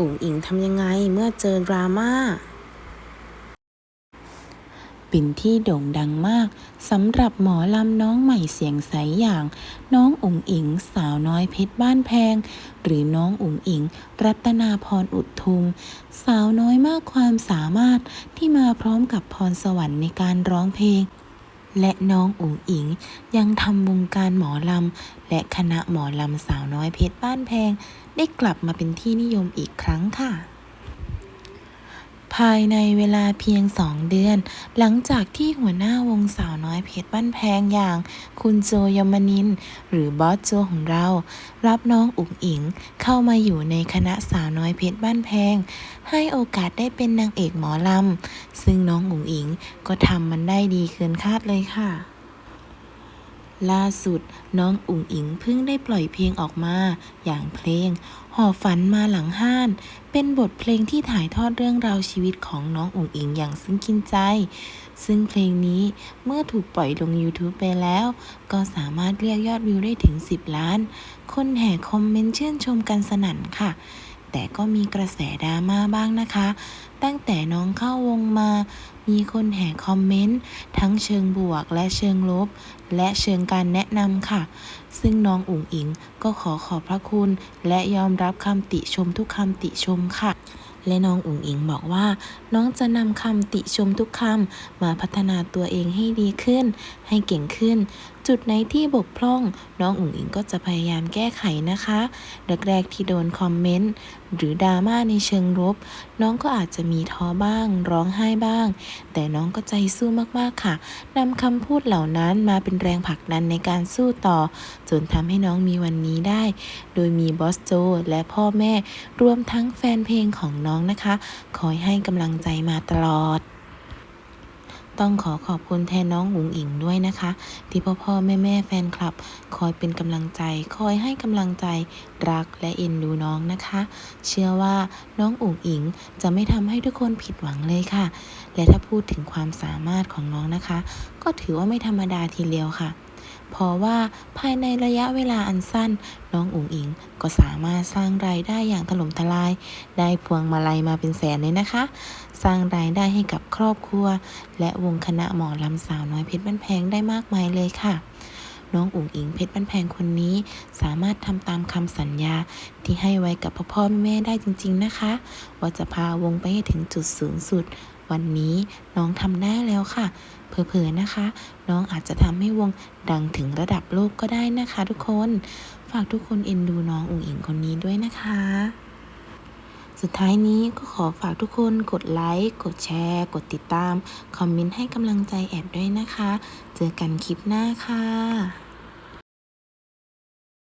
อุ๋งอิงทำยังไงเมื่อเจอดราม่าเป็นที่โด่งดังมากสำหรับหมอลำน้องใหม่เสียงใสอย่าง น้องอุ๋งอิง สาวน้อยเพชรบ้านแพง หรือน้องอุ๋งอิง รัตนาพรอุดทุม สาวน้อยมากความสามารถที่มาพร้อมกับพรสวรรค์ในการร้องเพลง และน้องอุ๋งอิงยังทำวงการหมอลำ และคณะหมอลำสาวน้อยเพชรบ้านแพง ได้กลับมาเป็นที่นิยมอีกครั้งค่ะายในเวลาเพียงสองเดือน หลังจากที่หัวหน้าวงสาวน้อยเพชรบ้านแพงอย่าง คุณโจยมนิน หรือบอสโจของเรา รับน้องอุ๋งอิงเข้ามาอยู่ในคณะสาวน้อยเพชรบ้านแพง ให้โอกาสได้เป็นนางเอกหมอลำ ซึ่งน้องอุ๋งอิงก็ทำมันได้ดีเกินคาดเลยค่ะ ล่าสุด น้องอุ๋งอิงเพิ่งได้ปล่อยเพลงออกมา อย่างเพลง หอฝันมาหลังห้าน เป็นบทเพลงที่ถ่ายทอดเรื่องราวชีวิตของน้องอุ๋งอิงอย่างซึ้งกินใจ ซึ่งเพลงนี้เมื่อถูกปล่อยลง YouTube ไปแล้ว ก็สามารถเรียกยอดวิวได้ถึง 10 ล้าน คนแห่คอมเมนต์ชื่นชมกันสนั่นค่ะ แต่ก็มีกระแสดราม่าบ้างนะคะ ตั้งแต่น้องเข้าวงมา มีคนแห่คอมเมนต์ ทั้งเชิงบวกและเชิงลบ และเชิงการแนะนำค่ะ ซึ่งน้องอุ๋งอิงก็ขอขอบพระคุณ และยอมรับคำติชมทุกคำติชมค่ะ และน้องอุ๋งอิงบอกว่า น้องจะนำคำติชมทุกคำมาพัฒนาตัวเองให้ดีขึ้น ให้เก่งขึ้น จุดไหนที่บกพร่อง น้องอุ๋งอิงก็จะพยายามแก้ไขนะคะแรกๆที่โดนคอมเมนต์หรือดราม่าในเชิงลบน้องก็อาจจะมีท้อบ้าง ร้องไห้บ้าง แต่น้องก็ใจสู้มากๆค่ะนำคำพูดเหล่านั้นมาเป็นแรงผลักดันในการสู้ต่อ จนทำให้น้องมีวันนี้ได้ โดยมีบอสโจและพ่อแม่รวมทั้งแฟนเพลงของน้องนะคะ คอยให้กำลังใจมาตลอด ต้องขอขอบคุณแทนน้องอุงอิงด้วยนะคะ ที่พ่อพ่อแม่แม่แฟนคลับ คอยเป็นกำลังใจ คอยให้กำลังใจรักและเอ็นดูน้องนะคะ เชื่อว่าน้องอุ๋งอิงจะไม่ทำให้ทุกคนผิดหวังเลยค่ะ และถ้าพูดถึงความสามารถของน้องนะคะ ก็ถือว่าไม่ธรรมดาทีเดียวค่ะ เพราะว่าภายในระยะเวลาอันสั้น น้องอุ๋งอิงก็สามารถสร้างรายได้อย่างถล่มทลาย ได้พวงมาลัยมาเป็นแสนเลยนะคะ สร้างรายได้ให้กับครอบครัว และวงคณะหมอลำสาวน้อยเพชรบ้านแพงได้มากมายเลยค่ะน้องอุ๋งอิงเพชรบ้านแพงคนนี้ สามารถทำตามคำสัญญาที่ให้ไว้กับพ่อพ่อแม่ได้จริง ๆนะคะ ว่าจะพาวงไปให้ถึงจุดสูงสุด วันนี้น้องทำได้แล้วค่ะ เผลอๆนะคะ น้องอาจจะทำให้วงดังถึงระดับโลกก็ได้นะคะ ทุกคน ฝากทุกคนเอ็นดูน้องอุ๋งอิงคนนี้ด้วยนะคะสุดท้ายนี้ก็ขอฝากทุกคนกดไลค์ กดแชร์ กดติดตาม คอมเมนต์ให้กำลังใจแอดด้วยนะคะ เจอกันคลิปหน้าค่ะ